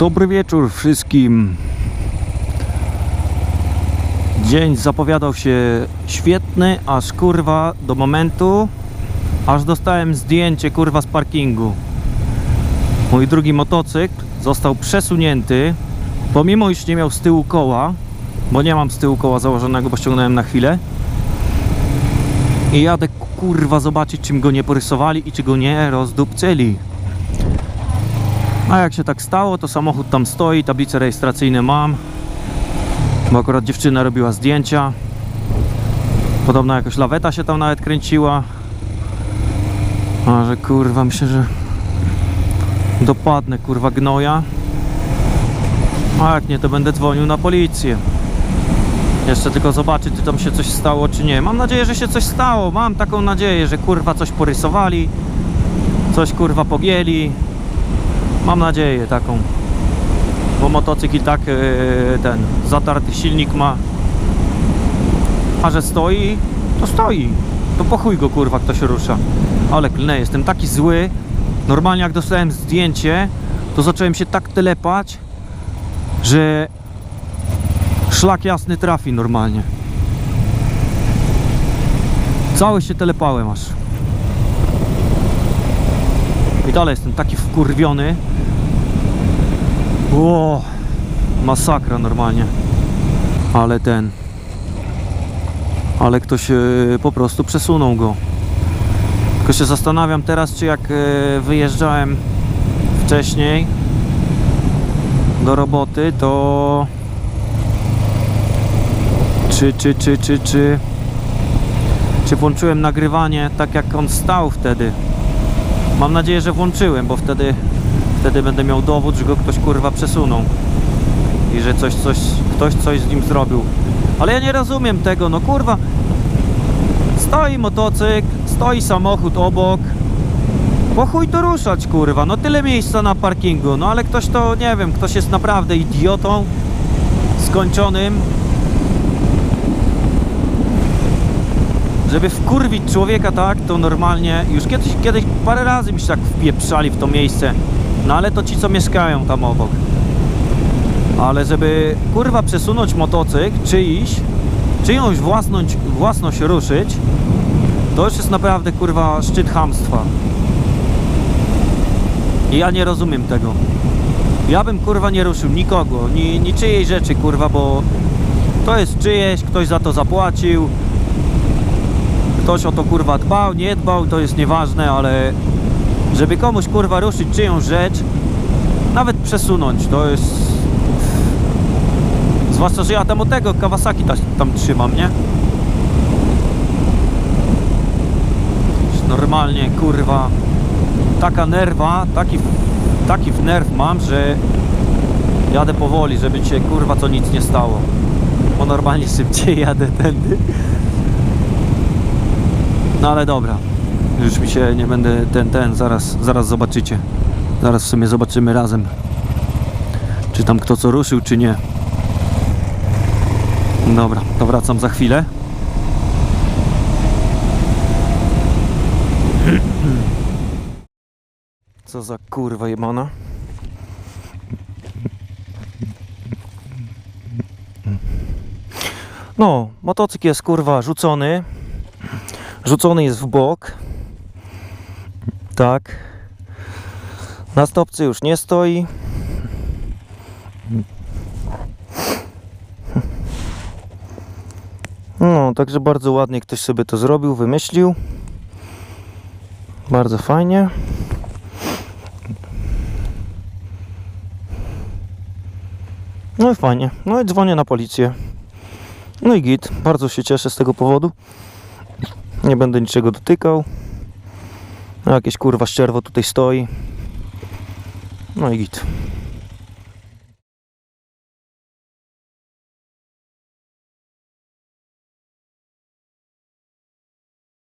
Dobry wieczór wszystkim. Dzień zapowiadał się świetny, aż kurwa do momentu, aż dostałem zdjęcie kurwa z parkingu. Mój drugi motocykl został przesunięty, pomimo iż nie miał z tyłu koła, bo nie mam z tyłu koła założonego, bo ściągnąłem na chwilę. I jadę kurwa zobaczyć, czym go nie porysowali i czy go nie rozdupcyli. A jak się tak stało, to samochód tam stoi, tablice rejestracyjne mam. Bo akurat dziewczyna robiła zdjęcia. Podobno jakoś laweta się tam nawet kręciła. A że kurwa, myślę, że dopadnę kurwa gnoja. A jak nie, to będę dzwonił na policję. Jeszcze tylko zobaczyć, czy tam się coś stało, czy nie. Mam nadzieję, że się coś stało. Mam taką nadzieję, że kurwa coś porysowali. Coś kurwa pogięli. Mam nadzieję taką. Bo motocykl i tak yy, ten zatarty silnik ma. A że stoi, to stoi. To po chuj go kurwa ktoś rusza. Ale klnę, jestem taki zły. Normalnie jak dostałem zdjęcie, to zacząłem się tak telepać, że szlak jasny trafi normalnie. Cały się telepałem aż. I dalej jestem taki wkurwiony. Ło, masakra normalnie. Ale ten. Ale ktoś e, po prostu przesunął go. Tylko się zastanawiam teraz, czy jak e, wyjeżdżałem wcześniej do roboty, to czy, czy, czy, czy, czy czy włączyłem nagrywanie tak jak on stał wtedy Mam nadzieję, że włączyłem, bo wtedy, wtedy będę miał dowód, że go ktoś kurwa przesunął i że coś, coś, ktoś coś z nim zrobił. Ale ja nie rozumiem tego, no kurwa. Stoi motocykl, stoi samochód obok. Po chuj to ruszać, kurwa. No tyle miejsca na parkingu. No ale ktoś to, nie wiem, ktoś jest naprawdę idiotą skończonym. Żeby wkurwić człowieka tak, to normalnie już kiedyś, kiedyś parę razy mi się tak wpieprzali w to miejsce. No ale to ci, co mieszkają tam obok. Ale żeby kurwa przesunąć motocykl czyjś, czyjąś własność, własność ruszyć, to już jest naprawdę kurwa szczyt hamstwa. I ja nie rozumiem tego. Ja bym kurwa nie ruszył nikogo, ni, niczyjej rzeczy kurwa, bo to jest czyjeś, ktoś za to zapłacił, ktoś o to kurwa dbał, nie dbał, to jest nieważne, ale żeby komuś kurwa ruszyć czyjąś rzecz, nawet przesunąć, to jest... Zwłaszcza, że ja tam od tego Kawasaki tam, tam trzymam, nie? Normalnie, kurwa, taka nerwa, taki, taki nerw mam, że jadę powoli, żeby cię kurwa co nic nie stało. Bo normalnie szybciej jadę tędy. No ale dobra. Już mi się nie będę ten, ten, zaraz, zaraz zobaczycie. Zaraz w sumie zobaczymy razem. Czy tam kto co ruszył, czy nie. Dobra, to wracam za chwilę. Co za kurwa jebana. No, motocykl jest kurwa rzucony. Rzucony jest w bok. Tak. Na stopce już nie stoi. No, także bardzo ładnie ktoś sobie to zrobił, wymyślił. Bardzo fajnie. No i fajnie. No i dzwonię na policję. No i git. Bardzo się cieszę z tego powodu. Nie będę niczego dotykał. No, jakieś kurwa szczerwo tutaj stoi. No i git.